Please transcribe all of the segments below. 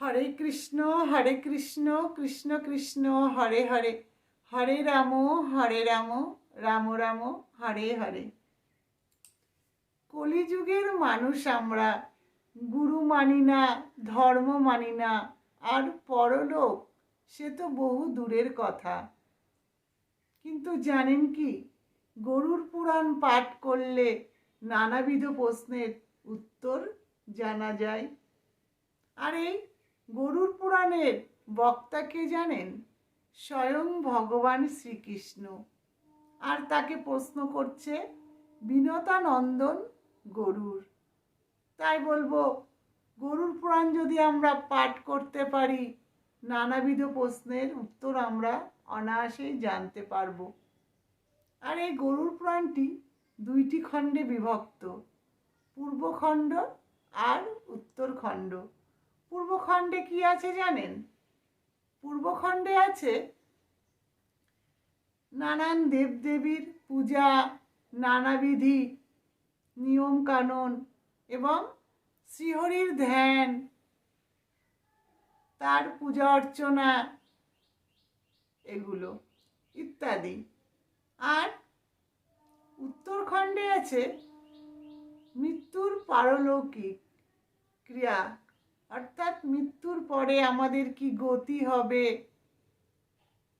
হরে কৃষ্ণ হরে কৃষ্ণ কৃষ্ণ কৃষ্ণ, হরে হরে। হরে রাম হরে রাম রাম রাম, হরে হরে। কলিযুগের মানুষ আমরা, গুরু মানি না, ধর্ম মানি না, আর পরলোক, সে তো বহু দূরের কথা। কিন্তু জানেন কি, গরুর পুরাণ পাঠ করলে নানাবিধ প্রশ্নের উত্তর জানা যায়। আর এই গরুর পুরাণের বক্তা কে জানেন? স্বয়ং ভগবান শ্রীকৃষ্ণ। আর তাকে প্রশ্ন করছে বিনতানন্দন গরুর। তাই বলব, গরুর পুরাণ যদি আমরা পাঠ করতে পারি, নানাবিধ প্রশ্নের উত্তর আমরা অনায়াসেই জানতে পারব। আর এই গরুর পুরাণটি দুইটি খণ্ডে বিভক্ত পূর্বখণ্ড আর উত্তরখণ্ড পূর্বখণ্ডে কি আছে জানেন? পূর্বখণ্ডে আছে নানান দেবদেবীর পূজা, নানাবিধি নিয়ম কানুন এবং শ্রীহরির ধ্যান, তার পূজা অর্চনা, এগুলো ইত্যাদি। আর উত্তরখণ্ডে আছে মৃত্যুর পারলৌকিক ক্রিয়া। অর্থাৎ মৃত্যুর পরে আমাদের কি গতি হবে?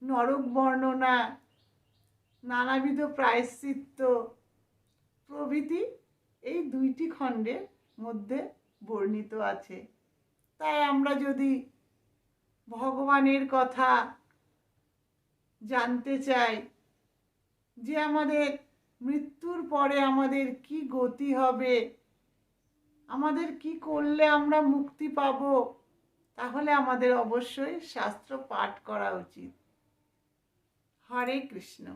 নরক বর্ণনা, নানাবিধ প্রায়শ্চিত্ত প্রভৃতি এই দুইটি খণ্ডের মধ্যে বর্ণিত আছে। তাই আমরা যদি ভগবানের কথা জানতে চাই যে আমাদের মৃত্যুর পরে আমাদের কি গতি হবে আমাদের কি করলে আমরা মুক্তি পাব? তাহলে আমাদের অবশ্যই শাস্ত্র পাঠ করা উচিত। হরে কৃষ্ণ।